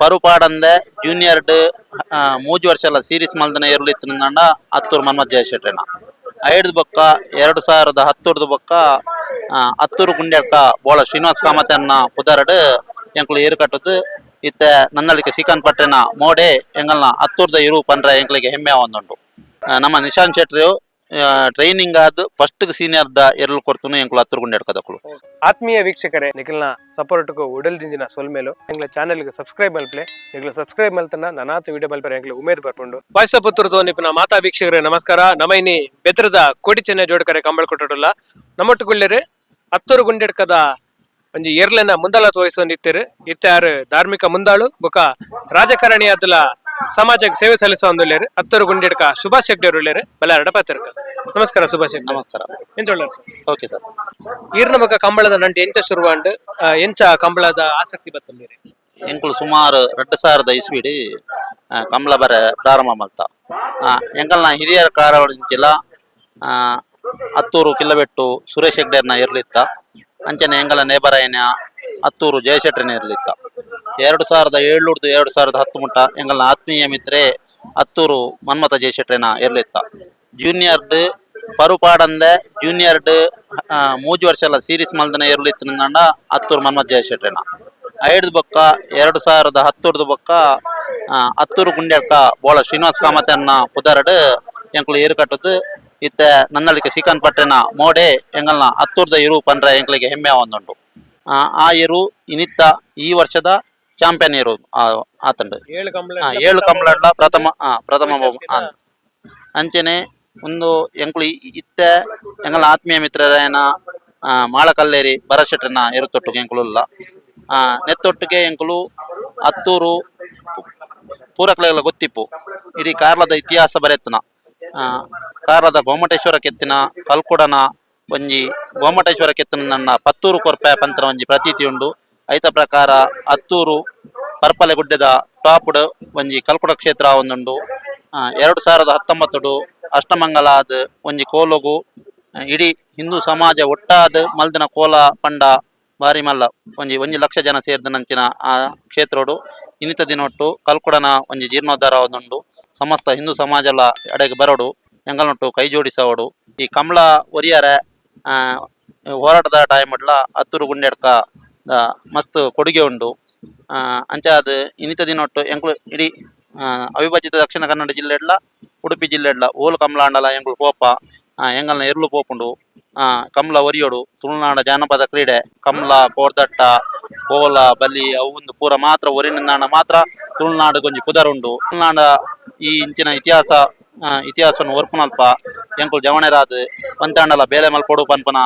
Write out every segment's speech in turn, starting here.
ಪರುಪಾಡಂದ ಜೂನಿಯರ್ಡ್ ಆ, ಮೂಜಿ ವರ್ಷಲ ಸೀರೀಸ್ ಮಲ್ದನ ಏರ್ಲಿತ್ತು ನಂಡ ಹತ್ತೂರು ಮನ್ಮತ್ ಜಯಶೆಟ್ರನ. ಐದು ಬೊಕ್ಕ ಎರಡು ಸಾವಿರದ ಹತ್ತೂರ್ದು ಬೊಕ್ಕ ಹತ್ತೂರು ಗುಂಡ್ಯಕ್ಕ ಬೋಳ ಶ್ರೀನಿವಾಸ್ ಕಾಮತನ್ನ ಪುದರಡ್ ಎಂಕ್ಲು ಏರು ಕಟ್ಟದು. ಇತ್ತೆ ನನ್ನಳಿಕೆ ಶ್ರೀಕಾಂತ್ ಪಟ್ಟೆನ ಮೋಡೆ ಎಂಗಲ್ನ ಹತ್ತೂರ್ದ ಇರು ಪಂಡ್ರೆ ಎಂಕ್ಲಿಗೆ ಹೆಮ್ಮೆ ಒಂದುಂಟು ನಮ್ಮ ನಿಶಾಂತ್ ಶೆಟ್ರು ಟ್ರೈನಿಂಗ್ ಆದ ಫಸ್ಟ್ ಸೀನಿಯರ್ದ ಎರಲು ಕೊಡ್ತು ಎಂಕುಲ ಹತ್ತೂರು ಗುಂಡ್ಯ ಕದಕ್ಲು ಆತ್ಮೀಯ ವೀಕ್ಷಕರೇ ನಿಖಿಲ್ನ ಸಪೋರ್ಟ್ಗೂ ಉಡಲ್ದಿಂದಿನ ಸೊಲ್ಮೇಲು ಎಂಗ್ಲ ಚಾನೆಲ್ಗೆ ಸಬ್ಸ್ಕ್ರೈಬ್ ಮಲ್ಪಲೆ ನಿಖಿಲ್ ಸಬ್ಸ್ಕ್ರೈಬ್ ಮಲ್ತನ ನನಾತ ವಿಡಿಯೋ ಮಲ್ಪರೆ ಎಂಗ್ಲ ಉಮೇದ್ ಬರ್ಕೊಂಡು. ವಾಯ್ಸ್ ಪುತ್ರದು ನಿಪ್ಪಿನ ಮಾತಾ ವೀಕ್ಷಕರೇ ನಮಸ್ಕಾರ. ನಮೈನಿ ಬೆತ್ರದ ಕೋಟಿ ಚೆನ್ನ ಜೋಡಕರೆ ಕಂಬಳ ಕೊಟ್ಟಡಲ್ಲ. ನಮ್ಮೊಟ್ಟುಗುಳ್ಳೆರೆ ಹತ್ತೂರು ಗುಂಡೆಡ್ಕದ ಒಂಜಿ ಎರ್ಲೆನ ಮುಂದಲ ತೋರಿಸೊಂದಿತ್ತೇರು ಇತ್ತಾರು ಧಾರ್ಮಿಕ ಮುಂದಾಳು ಬೊಕ ರಾಜಕಾರಣಿ ಅದಲ ಸಮಾಜಕ್ಕೆ ಸೇವೆ ಸಲ್ಲಿಸುವ ಒಂದು ಒಳ್ಳೆಯರು ಹತ್ತರು ಗುಂಡಿಡ್ಕ ಸುಭಾಷ್ ಶೆಟ್ಟಿ ಅವರು ಉಳ್ಳೇರು ಬಲ್ಲಾರಡ ಪತ್ರಿಕ. ನಮಸ್ಕಾರ ಸುಭಾಷ್ ಶೆಟ್ಟಿ. ನಮಸ್ಕಾರ. ಎಂತ ಒಳ್ಳೆಯರು ಸರ್? Okay sir. ಈರ್ನ ಬಗ್ಗೆ ಕಂಬಳದ ನಂಟು ಎಂಚ ಶುರುವಾಂಡ್ ಎಂಚ ಕಂಬಳದ ಆಸಕ್ತಿ ಬತ್ತಂದಿರಿ ಎಂಕುಲು ಸುಮಾರು ಎರಡು ಸಾವಿರದ ಇಸ್ವಿಡಿ ಕಂಬಳ ಬರ ಪ್ರಾರಂಭ ಮಲ್ತ ಆ, ಎಂಕಲ್ನ ಹಿರಿಯರ ಕಾರವಾಡಿಂಚಿಲ್ಲ ಹತ್ತೂರು ಕಿಲ್ಲಬೆಟ್ಟು ಸುರೇಶ್ ಹೆಗ್ಡೆರ್ನ ಇರ್ಲಿತ್ತ ಅಂಚನೆ ಎಂಗಲ ನೇಬರಾಯನ ಹತ್ತೂರು ಜಯಶೆಟ್ರನ ಇರ್ಲಿತ್ತ ಎರಡು ಸಾವಿರದ ಏಳ್ನೂರ್ದು ಎರಡು ಸಾವಿರದ ಹತ್ತು ಮುಟ್ಟ ಎಂಗಲ್ನ ಆತ್ಮೀಯ ಮಿತ್ರೆ ಹತ್ತೂರು ಮನ್ಮಥ ಜಯಶೆಟ್ರನ ಎರಲಿತ್ತ ಜೂನಿಯರ್ಡ್ ಪರುಪಾಡಂದ ಜೂನಿಯರ್ಡ್ ಮೂಜು ಮೂಜಿ ವರ್ಷಲ ಸೀರೀಸ್ ಮಲ್ದನ ಇರ್ಲಿತ್ತು ನಂಡ ಹತ್ತೂರು ಮನ್ಮಥ ಜಯಶೆಟ್ರನ. ಐದು ಬೊಕ್ಕ ಎರಡು ಸಾವಿರದ ಹತ್ತೂರ್ದು ಬೊಕ್ಕ ಆ, ಹತ್ತೂರು ಗುಂಡ್ಯಕ್ಕ ಬೋಳ ಶ್ರೀನಿವಾಸ್ ಕಾಮತನ್ನ ಪುದರಡ್ ಎಂಕ್ಳು ಏರು ಇತ್ತೆ ನನ್ನಳಿಕೆ ಶ್ರೀಕಾಂತ್ ಪಟ್ಟೆನ ಮೋಡೆ ಎಂಗಲ್ನ ಹತ್ತೂರ್ದ ಇರು ಪಂಡ್ರೆ ಎಂಕ್ಳಿಗೆ ಹೆಮ್ಮೆ ಒಂದುಂಟು ಆ, ಆ ಇರು ಇನಿತ್ತ ಈ ವರ್ಷದ ಚಾಂಪಿಯನ್ ಇರೋದು ಆ- ಆತಂಡು ಏಳು ಕಂಬಳ ಆ, ಏಳು ಕಂಬಳ ಪ್ರಥಮ ಪ್ರಥಮ ಬಹು-. ಅಂಚನೆ ಒಂದು ಎಂಕುಳಿ ಇ- ಇತ್ತೆ ಎಂಗಲ ಆತ್ಮೀಯ ಮಿತ್ರರೇನ ಆ, ಮಾಳಕಲ್ಲೇರಿ ಭರಶೆಟ್ರನ ಇರುತ್ತೊಟ್ಟು ಎಂಕ್ಲುಲ್ಲ ಆ, ನೆತ್ತೊಟ್ಟಿಗೆ ಎಂಕುಳು ಹತ್ತೂರು ಪೂರಕಲೆಗಳ ಗೊತ್ತಿಪ್ಪು. ಇಡೀ ಕಾರ್ಲದ ಇತಿಹಾಸ ಬರೆತ್ತನ ಆ, ಕಾರ್ಲದ ಗೋಮಟೇಶ್ವರ ಕೆತ್ತಿನ ಕಲ್ಕುಡನ ಒಂಜಿ ಗೋಮಟೇಶ್ವರ ಕೆತ್ತಿನ ನನ್ನ ಪತ್ತೂರು ಕೊರ್ಪೆ ಪಂತ್ರ ಒಂಜಿ ಪ್ರತೀತಿ ಉಂಡು ಐತ ಪ್ರಕಾರ ಹತ್ತೂರು ಪರ್ಪಲೆ ಗುಡ್ಡದ ಟಾಪ್ಡ್ ಒಂಜಿ ಕಲ್ಕುಡ ಕ್ಷೇತ್ರ ಒಂದುಂಡು. ಎರಡು ಸಾವಿರದ ಹತ್ತೊಂಬತ್ತು ಅಷ್ಟಮಂಗಲಾದ ಒಂಜಿ ಕೋಲುಗು ಇಡೀ ಹಿಂದೂ ಸಮಾಜ ಒಟ್ಟಾದ ಮಲ್ದಿನ ಕೋಲ ಪಂಡ ಬಾರಿ ಮಲ್ಲ. ಒಂಜಿ ಒಂಜಿ ಲಕ್ಷ ಜನ ಸೇರಿದ ನಂಚಿನ ಆ ಕ್ಷೇತ್ರಡು ಇನ್ನಿತ ದಿನೊಟ್ಟು ಕಲ್ಕುಡನ ಒಂಜಿ ಜೀರ್ಣೋದ್ಧಾರ ಒಂದುಂಡು. ಸಮಸ್ತ ಹಿಂದೂ ಸಮಾಜಲ ಎಡೆಗೆ ಬರೋಡು ಎಂಗಲ್ನೊಟ್ಟು ಕೈ ಜೋಡಿಸೋಡು. ಈ ಕಮಲ ಒರಿಯರ ಹೋರಾಟದ ಟೈಮ್ಡ್ಲ ಹತ್ತೂರು ಗುಂಡೆಡ್ಕ ಮಸ್ತ್ ಕೊಡುಗೆ ಉಂಡು ಆ, ಅಂಚ ಅದು ಇನಿತ ದಿನೊಟ್ಟು ಎಂಕುಲು ಇಡೀ ಅವಿಭಜಿತ ದಕ್ಷಿಣ ಕನ್ನಡ ಜಿಲ್ಲೆಡ್ಲ ಉಡುಪಿ ಜಿಲ್ಲೆಡ್ಲ ಓಲು ಕಮಲಾಂಡಲ ಎಂಕುಲು ಪೋಪ ಎಂಗಲ್ನ ಎರ್ಲು ಪೋಪುಂಡು ಕಮಲ ಒರಿಯೋಡು ತುಳುನಾಡ ಜಾನಪದ ಕ್ರೀಡೆ ಕಮಲ ಕೋರ್ದಟ್ಟ ಕೋಲ ಬಲಿ ಅವು ಪೂರ ಮಾತ್ರ ಒರಿನಿಂದಾಣ ಮಾತ್ರ ತುಳುನಾಡು ಕೊಂಚ ಪುದರುಂಡು. ತುಳುನಾಡ ಈ ಇಂಚಿನ ಇತಿಹಾಸ ಇತಿಹಾಸವನ್ನು ಓರ್ಪುನಲ್ಪ ಎಂಕುಲು ಜವಣೆರಾದ್ ಪಂತಾಂಡಲ ಬೇಲೆ ಮಲ್ಪೊಡು ಪನ್ಪನ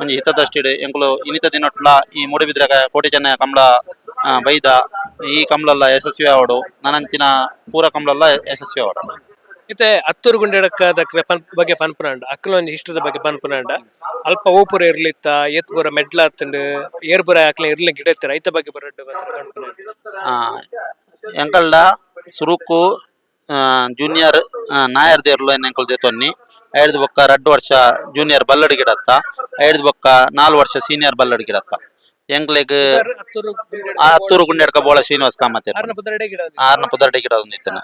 ಒಂಜಿ ಹಿತದಷ್ಟಿಡ್ ಎಂಕುಲು ಇನಿತ ದಿನಟ್ಲ ಈ ಮೂಡುಬಿದ್ರೆಗ ಕೋಟಿ ಚೆನ್ನ ಕಮಲ ಆ, ಬೈದ ಈ ಕಮಲಲ್ಲ ಯಶಸ್ವಿ ಆವಡು ನನಂಚಿನ ಪೂರ ಕಮಲಲ್ಲ ಯಶಸ್ವಿ ಆವಡು. ಇತ್ತೆ ಹತ್ತೂರು ಗುಂಡೆಡಕ್ಕದ ಕ್ರ- ಪನ್ ಬಗ್ಗೆ ಪನ್ಪುನಾಂಡ ಅಕ್ಕಲೊಂದು ಇಷ್ಟದ ಬಗ್ಗೆ ಪನ್ಪುನಾಂಡ. ಅಲ್ಪ ಓಪುರ ಇರ್ಲಿತ್ತ ಏತ್ ಪೂರ ಮೆಡ್ಲ ಹತ್ತಂಡು ಏರ್ ಪೂರ ಅಕ್ಲ ಇರ್ಲಿ ಗಿಡ ಐತ ಬಗ್ಗೆ ಬರಡ್ಡು ಪನ್ಪುನಾಂಡ? ಆ, ಎಂಕಲ್ಡ ಸುರುಕು ಜೂನಿಯರ್ ನಾಯರ್ ದೇರ್ಲು ಅಂಕಲ್ ದೇತೊನ್ನಿ ಐಡ್ ಬೊಕ್ಕ ರಡ್ಡು ವರ್ಷ ಜೂನಿಯರ್ ಬಲ್ಲಡ್ ಗಿಡತ್ತ. ಐಡ್ ಬೊಕ್ಕ ನಾಲ್ ವರ್ಷ ಸೀನಿಯರ್ ಬಲ್ಲಡ್ ಗಿಡತ್ತ. ಎಂಕ್ಲೆಗ್ ಹತ್ತೂರು ಗುಂಡೆಡ್ಕ ಬೋಳ ಶ್ರೀನಿವಾಸ್ ಕಾಮತೆ ಆರ್ನ ಪುದರಡೆ ಗಿಡ ಒಂದಿತ್ತನ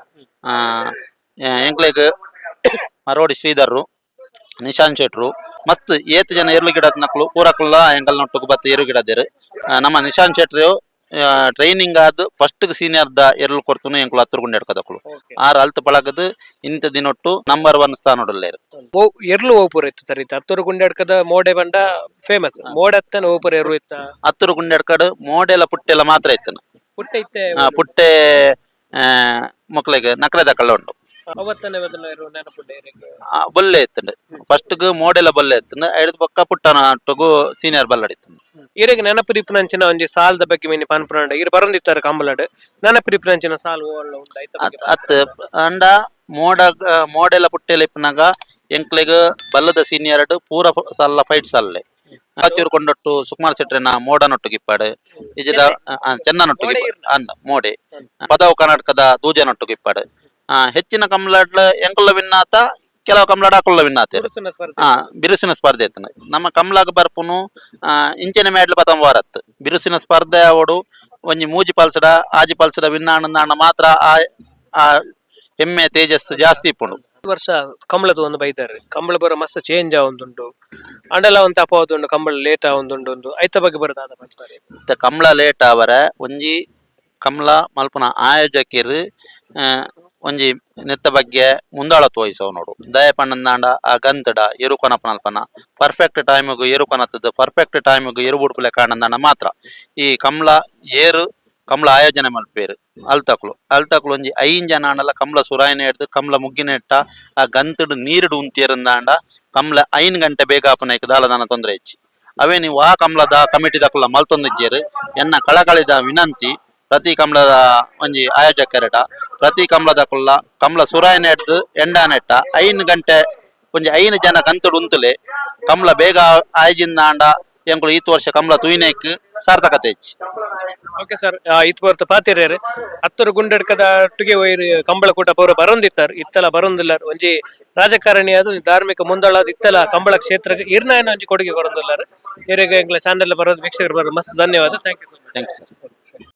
ಎಂಕ್ಲೆಗ್ ಮರೋಡಿ ಶ್ರೀಧರ್ರು ನಿಶಾನ್ ಶೆಟ್ರು ಮಸ್ತ್ ಏತ್ ಜನ ಏರ್ಲು ಗಿಡದ ನಕ್ಲು ಪೂರಕ್ಲ ಎಂಗಲ್ ನೊಟ್ಟುಗು ಬತ್ತ ಏರು ಗಿಡದೇರು ನಮ್ಮ ನಿಶಾನ್ ಶೆಟ್ರು ಟ್ರೈನಿಂಗ್ ಆದ್ ಫಸ್ಟ್ ಸೀನಿಯರ್ದ ಎರಲು ಕೊರ್ತುನು ಎಂಕುಲ ಹತ್ತೂರು ಗುಂಡೆ ಹಿಡ್ಕದಕ್ಲು Okay. ಆರ್ ಅಲ್ತ್ ಬಳಗದ ಇಂತ ದಿನೊಟ್ಟು ನಂಬರ್ ಒನ್ ಸ್ಥಾನ ಓ ಎರ್ಲು ಓಪುರ ಇತ್ತು ಸರಿ ಇತ್ತು. ಹತ್ತೂರು ಗುಂಡೆಡ್ಕದ ಮೋಡೆ ಬಂಡ ಫೇಮಸ್ ಮೋಡತ್ತನ ಓಪುರ ಎರು ಇತ್ತ? ಹತ್ತೂರು ಗುಂಡೆ ಹಿಡ್ಕಡ್ ಮೋಡೆಲ ಪುಟ್ಟೆಲ್ಲ ಮಾತ್ರ ಇತ್ತನ. ಪುಟ್ಟೆ ಇತ್ತೆ ಪುಟ್ಟೆ ಮಕ್ಕಳಿಗೆ ನಕಲೆ ದಕ್ಕಲ್ಲ ಉಂಟು. ಫಸ್ಟ್ ಬೊಲ್ಲೆ ಎತ್ತಂಡು ಫಸ್ಟ್ಗ್ ಮೋಡೆಲ ಬಲ್ಲೆ ಎತ್ತಂಡು ಐದು ಪಕ್ಕ ಪುಟ್ಟನ ಟೊಗು ಸೀನಿಯರ್ ಬಲ್ಲಡಿತ್ತಂಡು ಇರೆಗ್ ನೆನಪುರಿಪುನಂಚಿನ ಒಂಜಿ ಸಾಲದ ಬಗ್ಗೆ ಮಿನಿ ಪನ್ಪುನಾಂಡ ಇರು ಬರಂದಿತ್ತಾರೆ ಕಂಬಲಡ್ ಸಾಲ್ ಓಲ್ಲ ಉಂಡ ಐತ ಬಗ್ಗೆ ಅಂಡ ಮೋಡ ಮೋಡೆಲ ಪುಟ್ಟೆಲ ಇಪ್ಪನಾಗ ಎಂಕ್ಲೆಗ್ ಬಲ್ಲದ ಸೀನಿಯರ್ ಪೂರ ಸಾಲ ಸಲ್ಲ ಫೈಟ್ ಸಲ್ಲೆ ಆಚೂರು ಕೊಂಡೊಟ್ಟು ಸುಕುಮಾರ್ ಸೆಟ್ರೆನ ಮೋಡನೊಟ್ಟಿಗೆ ಇಪ್ಪಾಡು ಇಜದ ಚೆನ್ನನೊಟ್ಟಿಗೆ ಅಂದ ಮೋಡೆ ಪದವು ಕರ್ನಾಟಕದ ದೂಜನೊಟ್ಟಿಗೆ ಇಪ್ಪಾಡು ಆ, ಹೆಚ್ಚಿನ ಕಮಲಾಡ್ಲ ಎಂಕುಲ್ಲ ವಿನ್ನಾತ ಕೆಲವು ಕಮ್ಲಾಡ ಅಕುಲ್ಲ ವಿನ್ನಾತೆ ಪುರುಷನ ಸ್ಪರ್ಧೆ. ಆ ಬಿರುಸಿನ ಸ್ಪರ್ಧೆ ಇತ್ತು. ನಮ್ಮ ಕಮಲಾಗ ಬರ್ಪುನು ಆ, ಇಂಚನೆ ಮೇಡ್ಲ ಪತಂ ವಾರತ್. ಬಿರುಸಿನ ಸ್ಪರ್ಧೆ ಅವಡು ಒಂಜಿ ಮೂಜಿ ಪಲ್ಸಡ ಆಜಿ ಪಲ್ಸಡ ವಿನ್ನಾಣ ಮಾತ್ರ ಆ ಆ ಎಮ್ಮೆ ತೇಜಸ್ಸು ಜಾಸ್ತಿ ಇಪ್ಪುಂಡು. ಈ ವರ್ಷ ಕಂಬಳದ ಒಂದು ಬೈತಾರೆ. ಕಂಬಳ ಬರೋ ಮಸ್ತ್ ಚೇಂಜ್ ಆವೊಂದುಂಡು ಅಂಡಲ ಒಂದು ಅಪವಾದುಂಡು ಕಂಬಳ ಲೇಟ್ ಆವೊಂದುಂಡು ಒಂದು. ಐತ ಬಗ್ಗೆ ಬರೋದಾದ ಬರ್ತಾರೆ? ಇತ್ತ ಕಮಲ ಲೇಟ್ ಅವರ ಒಂಜಿ ಕಮಲ ಮಲ್ಪನ ಆಯೋಜಕರು ಒಂಜಿ ನೆತ್ತ ಬಗ್ಗೆ ಮುಂದಾಳ ತೋಯಿಸೋ ನೋಡು. ದಯ ದಾಂಡ, ಆ ಗಂತಡ ಎರುಕೊನಪನಲ್ಪನ ಪರ್ಫೆಕ್ಟ್ ಟೈಮಿಗೂ ಎರು ಕೊನತ್ತದ ಪರ್ಫೆಕ್ಟ್ ಟೈಮಿಗೂ ಎರುಬುಡ್ಪುಲೆ ಕಾಣಂದಾಂಡ ಮಾತ್ರ. ಈ ಕಮಲ ಏರು, ಕಮಲ ಆಯೋಜನೆ ಮಲ್ಪೇರು ಅಲ್ತಕ್ಲು ಅಲ್ತಕ್ಲು ಒಂಜಿ ಐನ್ ಜನ ಆಂಡಲ ಕಮಲ ಸುರಾಯಿನ ಹಿಡ್ದು ಕಮಲ ಮುಗ್ಗಿನ ಇಟ್ಟ ಆ ಗಂತಡು ನೀರಿಡು ಉಂತಿಯರಂದಾಂಡ ಕಮಲ ಐನ್ ಗಂಟೆ ಬೇಗ ಆಪನೈಕ್ ದಾಳದಾನ ತೊಂದರೆ ಹೆಚ್ಚಿ. ಅವೇ ನೀವು ಆ ಕಮಲದ ಕಮಿಟಿ ದಕ್ಕಲ ಮಲ್ತೊಂದಿಜ್ಜೇರು ಎನ್ನ ಕಳಕಳಿದ ವಿನಂತಿ ಪ್ರತಿ ಕಮಲದ ಒಂಜಿ ಆಯೋಜಕರಟ ಪ್ರತಿ ಕಮಲದ ಕುಲ್ಲ ಕಮಲ ಸುರಾಯಿನ ಹಿಡ್ದು ಎಂಡ ನೆಟ್ಟ ಐನ್ ಗಂಟೆ ಒಂಜಿ ಐನ್ ಜನ ಕಂತುಡು ಉಂತುಲೆ ಕಮಲ ಬೇಗ ಆಯ್ಜಿಂದಾಂಡ ಎಂಕುಲು ಈತ್ ವರ್ಷ ಕಮಲ ತುಯಿನೇಕ್ ಸಾರ್ಥಕತೆ ಹೆಚ್ಚು. ಓಕೆ ಸರ್ ಇತ್ ಬರ್ತ ಪಾತಿರೇರು ಹತ್ತರ ಗುಂಡೆಡ್ಕದ ಒಟ್ಟಿಗೆ ಒಯ್ರು ಕಂಬಳ ಕೂಟ ಪೌರ ಬರೊಂದಿತ್ತಾರ್ ಇತ್ತಲ ಬರೊಂದಿಲ್ಲಾರ್. ಒಂಜಿ ರಾಜಕಾರಣಿ ಅದು ಧಾರ್ಮಿಕ ಮುಂದಾಳದ ಇತ್ತಲ ಕಂಬಳ ಕ್ಷೇತ್ರಕ್ಕೆ ಇರ್ನಾಯನ ಒಂಜಿ ಕೊಡುಗೆ ಬರೊಂದಿಲ್ಲಾರ್. ಇರಿಗೆ ಎಂಗ್ಲ ಚಾನೆಲ್ ಬರೋದು ವೀಕ್ಷಕರು ಬರೋದು ಮಸ್ತ್ ಧನ್ಯವಾದ. Thank you sir thank you sir